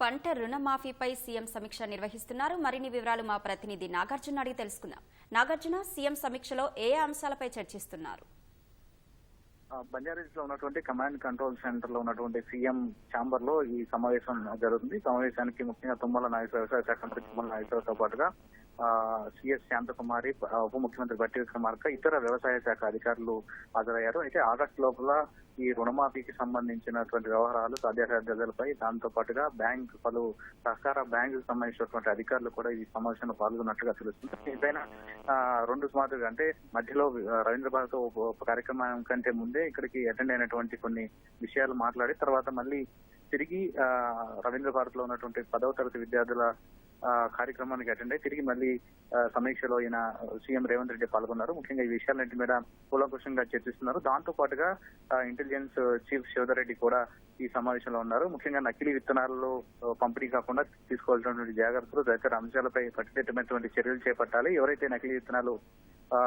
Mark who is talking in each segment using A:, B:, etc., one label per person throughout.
A: పంట రుణమాఫీపై సీఎం సమీక్ష నిర్వహిస్తున్నారు. మరిన్ని వివరాలు మా ప్రతినిధి నాగార్జున అడిగి తెలుసుకుందాం. నాగార్జున సీఎం సమీక్షలో ఏ అంశాలపై చర్చిస్తున్నారు?
B: బంజారాహిల్స్లో ఉన్నటువంటి కమాండ్ కంట్రోల్ సెంటర్లో ఉన్నటువంటి సీఎం ఛాంబర్లో ఈ సమావేశం జరుగుతుంది. సమావేశానికి ముఖ్యంగా తుమ్మల నాగేశ్వర వ్యవసాయ శాఖ మంత్రి తుమ్మల నాగేశ్వరతో పాటుగా సిఎస్ శాంతకుమారి ఉప ముఖ్యమంత్రి బట్టి విక్రమార్క ఇతర వ్యవసాయ శాఖ అధికారులు హాజరయ్యారు. అయితే ఆగస్టు లోపల ఈ రుణమాఫీకి సంబంధించినటువంటి వ్యవహారాలు సాధ్యాసాధ్యాలపై దాంతో పాటుగా బ్యాంక్ పలు సహకార బ్యాంకు సంబంధించినటువంటి అధికారులు కూడా ఈ సమావేశంలో పాల్గొన్నట్టుగా తెలుస్తుంది. ఆ, రెండు మాదిరిగా అంటే మధ్యలో రవీంద్ర భారత్ కార్యక్రమం కంటే ముందే ఇక్కడికి అటెండ్ అయినటువంటి కొన్ని విషయాలు మాట్లాడి తర్వాత మళ్ళీ తిరిగి రవీంద్ర భారత్లో ఉన్నటువంటి పదవ తరగతి విద్యార్థుల కార్యక్రమానికి అటెండ్ అయ్యి తిరిగి మళ్ళీ సమీక్షలో ఈయన సీఎం రేవంత్ రెడ్డి పాల్గొన్నారు. ముఖ్యంగా ఈ విషయాలన్నింటి మీద కూలంకుషంగా చర్చిస్తున్నారు. దాంతో పాటుగా ఇంటెలిజెన్స్ చీఫ్ శివధరెడ్డి కూడా ఈ సమావేశంలో ఉన్నారు. ముఖ్యంగా నకిలీ విత్తనాలలో పంపిణీ కాకుండా తీసుకోవాల్సినటువంటి జాగ్రత్తలు తదితర అంశాలపై కట్టుదిట్టమైనటువంటి చర్యలు చేపట్టాలి. ఎవరైతే నకిలీ విత్తనాలు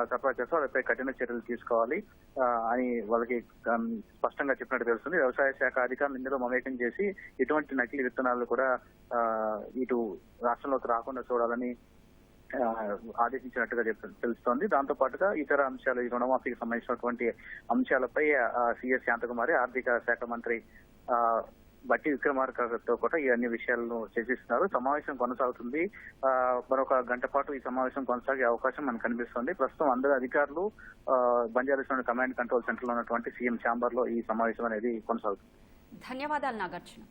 B: సరఫరా చేస్తారో వాళ్ళపై కఠిన చర్యలు తీసుకోవాలి. అని వాళ్ళకి స్పష్టంగా చెప్పినట్టు తెలుస్తుంది. వ్యవసాయ శాఖ అధికారులు ఇందులో మమేకం చేసి ఇటువంటి నకిలీ విత్తనాలు కూడా ఇటు రాష్ట్రంలోకి రాకుండా చూడాలని ఆదేశించినట్టుగా తెలుస్తోంది. దాంతో పాటుగా ఇతర అంశాలు ఈ రుణమాఫీకి సంబంధించినటువంటి అంశాలపై సిఎస్ శాంతకుమారి ఆర్థిక శాఖ మంత్రి బట్టి విక్రమార్కతో కూడా ఈ అన్ని విషయాలను చర్చిస్తున్నారు. సమావేశం కొనసాగుతుంది. మరొక గంట పాటు ఈ సమావేశం కొనసాగే అవకాశం మనకు కనిపిస్తుంది. ప్రస్తుతం అందరు అధికారులు ఆ, కమాండ్ కంట్రోల్ సెంటర్లో ఉన్నటువంటి సీఎం ఛాంబర్లో ఈ సమావేశం అనేది కొనసాగుతుంది.
A: ధన్యవాదాలు నాగార్జున.